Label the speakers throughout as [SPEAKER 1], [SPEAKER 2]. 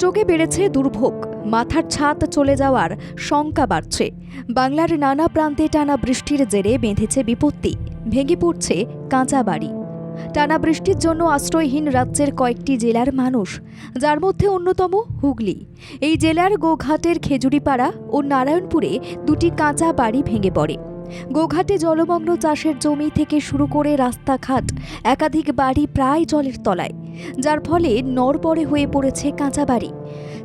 [SPEAKER 1] দুর্যোগে বেড়েছে দুর্ভোগ। মাথার ছাদ চলে যাওয়ার শঙ্কা বাড়ছে। বাংলার নানা প্রান্তে টানা বৃষ্টির জেরে বেঁধেছে বিপত্তি। ভেঙে পড়ছে কাঁচা বাড়ি। টানা বৃষ্টির জন্য আশ্রয়হীন রাজ্যের কয়েকটি জেলার মানুষ, যার মধ্যে অন্যতম হুগলি। এই জেলার গোঘাটের খেজুরিপাড়া ও নারায়ণপুরে দুটি কাঁচা বাড়ি ভেঙে পড়ে। গোঘাটে জলমগ্ন চাষের জমি থেকে শুরু করে রাস্তাঘাট, একাধিক বাড়ি প্রায় জলের তলায়। যার ফলে নড়বড়ে হয়ে পড়েছে কাঁচা বাড়ি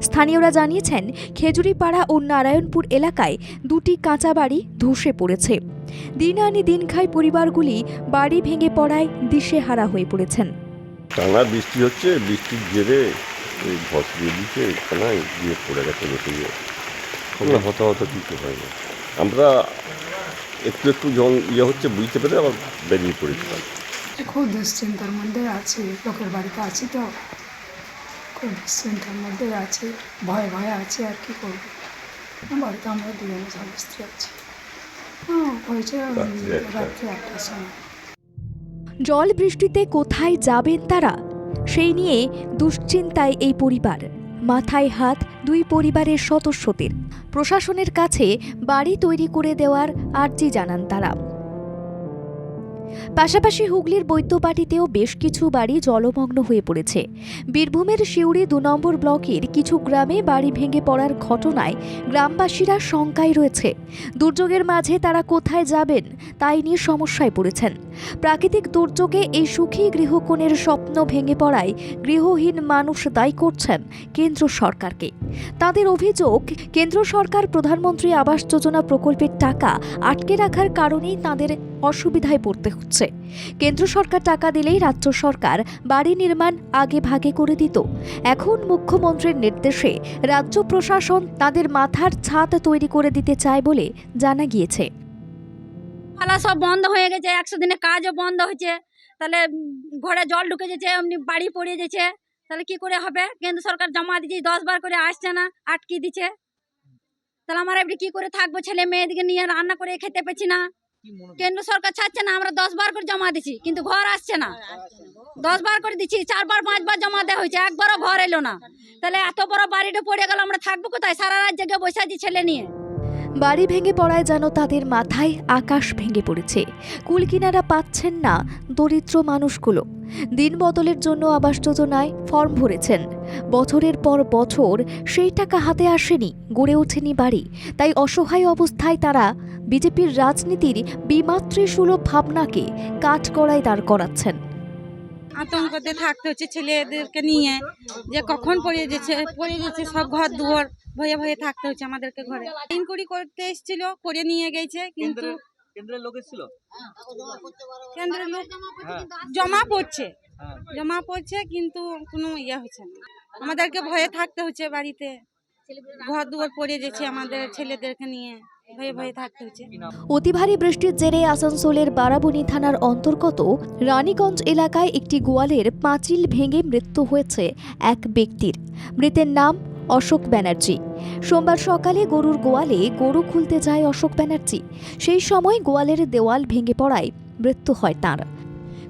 [SPEAKER 1] স্থানীয়রা জানিয়েছেন, খেজুরিপাড়া ও নারায়ণপুর এলাকায় দুটি কাঁচা বাড়ি ধসে পড়েছে। দিন আনি দিন খায় পরিবারগুলি বাড়ি ভেঙে পড়ায় দিশেহারা হয়ে পড়েছেন।
[SPEAKER 2] টানা বৃষ্টি হচ্ছে, বৃষ্টির জেরে ওই ধস দিয়ে দিচ্ছে দিয়ে পড়ে গেছে বসে গিয়ে। আমরা হতাহত কিছু হয় না। আমরা একটু একটু জল ইয়ে হচ্ছে, বুঝতে পেরে আবার বেরিয়ে পড়েছিলাম।
[SPEAKER 3] খুব দুশ্চিন্তার মধ্যে আছি লোকের বাড়িতে আছি তো। খুব দুশ্চিন্তার মধ্যে আছি ভয়ে ভয়ে আছি আর কি করব? বাড়িতে আমরা দুজনে স্বামী স্ত্রী আছি। হ্যাঁ হয়েছে
[SPEAKER 2] রাত্রি
[SPEAKER 3] একটার সময়।
[SPEAKER 1] জল বৃষ্টিতে কোথায় যাবেন তারা? সেই নিয়ে দুশ্চিন্তায় এই পরিবার। মাথায় হাত দুই পরিবারের সদস্যদের। প্রশাসনের কাছে বাড়ি তৈরি করে দেওয়ার আর্জি জানান তারা। পাশাপাশি হুগলির বৈদ্যবাটিতেও বেশ কিছু বাড়ি জলমগ্ন হয়ে পড়েছে। বীরভূমের শিউরি দু নম্বর ব্লকের কিছু গ্রামে বাড়ি ভেঙে পড়ার ঘটনায় গ্রামবাসীরা শঙ্কায় রয়েছে। দুর্যোগের মাঝে তারা কোথায় যাবেন, তাই নিয়ে সমস্যায় পড়েছেন। প্রাকৃতিক দুর্যোগে এই সুখী গৃহকোণের স্বপ্ন ভেঙে পড়ায় গৃহহীন মানুষ দায়ী করছেন কেন্দ্র সরকারকে। তাদের অভিযোগ, কেন্দ্র সরকার প্রধানমন্ত্রী আবাস যোজনা প্রকল্পের টাকা আটকে রাখার কারণেই তাদের অসুবিধায় পড়তে হচ্ছে। কেন্দ্র সরকার টাকা দিলেই রাজ্য সরকার বাড়ি নির্মাণ আগে ভাগে করে দিত। এখন মুখ্যমন্ত্রীর নির্দেশে রাজ্য প্রশাসন তাদের মাথার ছাদ তৈরি করে দিতে চায় বলে জানা গিয়েছে।
[SPEAKER 4] পালা সব বন্ধ হয়ে গেছে, একশো দিনে কাজও বন্ধ হয়েছে। তাহলে ঘরে জল ঢুকে যেছে এমনি বাড়ি পড়ে যেছে তাহলে কি করে হবে? কেন্দ্র সরকার জমা দিচ্ছে দশ বার করে আসছে না, আটকে দিচ্ছে তাহলে আমরা এবারে কি করে থাকব? ছেলে মেয়েদিকে নিয়ে রান্না করে খেতে পেছি না। কেন্দ্র সরকার ছাড়ছে না আমরা দশ বার করে জমা দিচ্ছি কিন্তু ঘর আসছে না। দশ বার করে দিচ্ছি চারবার পাঁচবার জমা দেওয়া হয়েছে একবারও ঘর এলো না। তাহলে এত বড় বাড়িটা পড়ে গেল আমরা থাকব কোথায়? সারা রাত জেগে বসে আছি ছেলে নিয়ে।
[SPEAKER 1] বাড়ি ভেঙে পড়ায় যেন তাদের মাথায় আকাশ ভেঙে পড়েছে। কুলকিনারা পাচ্ছেন না দরিদ্র মানুষগুলো। দিন বদলের জন্য আবাস যোজনায় ফর্ম ভরেছেন। বছরের পর বছর সেই টাকা হাতে আসেনি, গড়ে ওঠেনি বাড়ি। তাই অসহায় অবস্থায় তারা বিজেপির রাজনীতির বিমাত্রে সুলভ ভাবনাকে কাঠগড়ায় দাঁড় করাচ্ছেন।
[SPEAKER 5] আতঙ্কতে থাকতে হচ্ছে ছেলেদেরকে নিয়ে, যে কখন পড়িয়ে যাচ্ছে পড়ে যাচ্ছে সব ঘর দুয়ার ভয়ে ভয়ে থাকতে হচ্ছে আমাদেরকে ঘরে। ইনকোয়ারি করতে এসেছিল, করে নিয়ে গেছে, কিন্তু
[SPEAKER 6] কেন্দ্রের লোক এসেছিল?
[SPEAKER 5] কেন্দ্রের লোক
[SPEAKER 6] হ্যাঁ।
[SPEAKER 5] জমা পড়ছে।
[SPEAKER 6] হ্যাঁ।
[SPEAKER 5] জমা পড়ছে কিন্তু কোনো ইয়ে হচ্ছে না। আমাদেরকে ভয়ে থাকতে হচ্ছে বাড়িতে। ঘর দুয়ার পড়ে যাচ্ছে আমাদের ছেলেদেরকে নিয়ে। ভয়ে ভয়ে থাকতে হচ্ছে।
[SPEAKER 1] অতি ভারী বৃষ্টির জেরে আসানসোলের বারাবণী থানার অন্তর্গত রানীগঞ্জ এলাকায় একটি গোয়ালের পাঁচিল ভেঙে মৃত্যু হয়েছে এক ব্যক্তির। মৃতের নাম অশোক ব্যানার্জি। সোমবার সকালে গরুর গোয়ালে গরু খুলতে যায় অশোক ব্যানার্জি। সেই সময় গোয়ালের দেওয়াল ভেঙে পড়ায় মৃত্যু হয় তাঁর।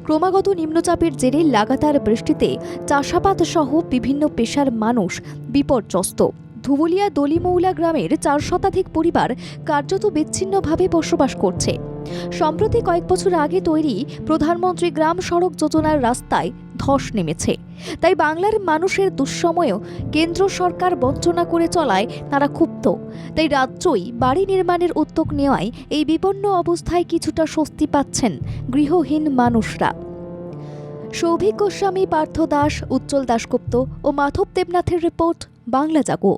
[SPEAKER 1] ক্রমাগত নিম্নচাপের জেরে লাগাতার বৃষ্টিতে চাষাবাদ সহ বিভিন্ন পেশার মানুষ বিপর্যস্ত। ধুবুলিয়া দলিমৌলা গ্রামের চার শতাধিক পরিবার কার্যত বিচ্ছিন্নভাবে বসবাস করছে। সম্প্রতি কয়েক বছর আগে তৈরি প্রধানমন্ত্রী গ্রাম সড়ক যোজনার রাস্তায় ধস নেমেছে। তাই বাংলার মানুষের দুঃসময়েও কেন্দ্র সরকার বঞ্চনা করে চলায় তারা ক্ষুব্ধ। তাই রাজ্যই বাড়ি নির্মাণের উদ্যোগ নেওয়ায় এই বিপন্ন অবস্থায় কিছুটা স্বস্তি পাচ্ছেন গৃহহীন মানুষরা। সৌভিক গোস্বামী, পার্থ দাস, উজ্জ্বল দাশগুপ্ত ও মাধব দেবনাথের রিপোর্ট, বাংলা জাগো।